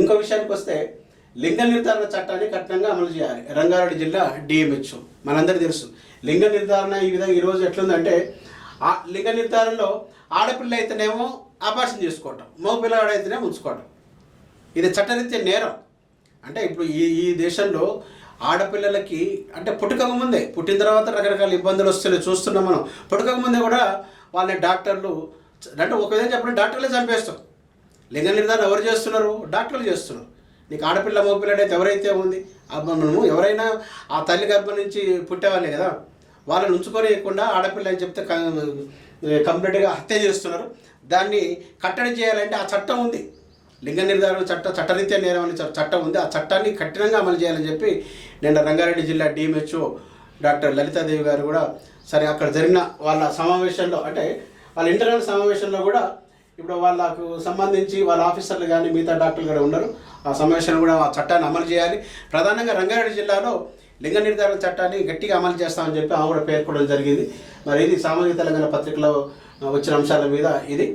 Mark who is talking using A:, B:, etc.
A: ఇంకో విషయానికి వస్తే లింగ నిర్ధారణ చట్టాన్ని కఠినంగా అమలు చేయాలి. రంగారెడ్డి జిల్లా డిఎంహెచ్ మనందరికీ తెలుసు. లింగ నిర్ధారణ ఈ విధంగా ఈరోజు ఎట్లుందంటే ఆ లింగ నిర్ధారణలో ఆడపిల్ల అయితేనేమో ఆపరేషన్ చేసుకోవటం మగ పిల్లవాడు అయితేనేమో ఉంచుకోవటం. ఇది చట్టరీత్యా నేరం. అంటే ఇప్పుడు ఈ ఈ దేశంలో ఆడపిల్లలకి అంటే పుట్టుకకు ముందే పుట్టిన తర్వాత రకరకాల ఇబ్బందులు వస్తున్నాయి చూస్తున్నాం మనం. పుట్టుకకు ముందే కూడా వాళ్ళని డాక్టర్లు అంటే ఒక విధంగా చెప్పండి డాక్టర్లే చంపేస్తాం. లింగ నిర్ధారణ ఎవరు చేస్తున్నారు? డాక్టర్లు చేస్తున్నారు. నీకు ఆడపిల్ల మగపిల్లడైతే ఎవరైతే ఉంది మనము ఎవరైనా ఆ తల్లి గర్భం నుంచి పుట్టేవాళ్ళే కదా. వాళ్ళని ఉంచుకోనియకుండా ఆడపిల్ల అని చెప్తే కంప్లీట్గా హత్య చేస్తున్నారు. దాన్ని కట్టడి చేయాలంటే ఆ చట్టం ఉంది. లింగ నిర్ధారణ చట్ట చట్టరీత్యా నేరం అనే చట్టం ఉంది. ఆ చట్టాన్ని కఠినంగా అమలు చేయాలని చెప్పి నిన్న రంగారెడ్డి జిల్లా డిఎంహెచ్ఓ డాక్టర్ లలితాదేవి గారు కూడా సరే అక్కడ జరిగిన వాళ్ళ సమావేశంలో అంటే వాళ్ళ ఇంటర్నల్ సమావేశంలో కూడా ఇప్పుడు వాళ్ళకు సంబంధించి వాళ్ళ ఆఫీసర్లు కానీ మిగతా డాక్టర్లు కూడా ఉన్నారు. ఆ సమావేశంలో కూడా ఆ చట్టాన్ని అమలు చేయాలి. ప్రధానంగా రంగారెడ్డి జిల్లాలో లింగ నిర్ధారణ చట్టాన్ని గట్టిగా అమలు చేస్తామని చెప్పి ఆమె కూడా పేర్కొనడం జరిగింది. మరి ఇది సామాజిక తెలంగాణ పత్రికలో వచ్చిన అంశాల మీద ఇది.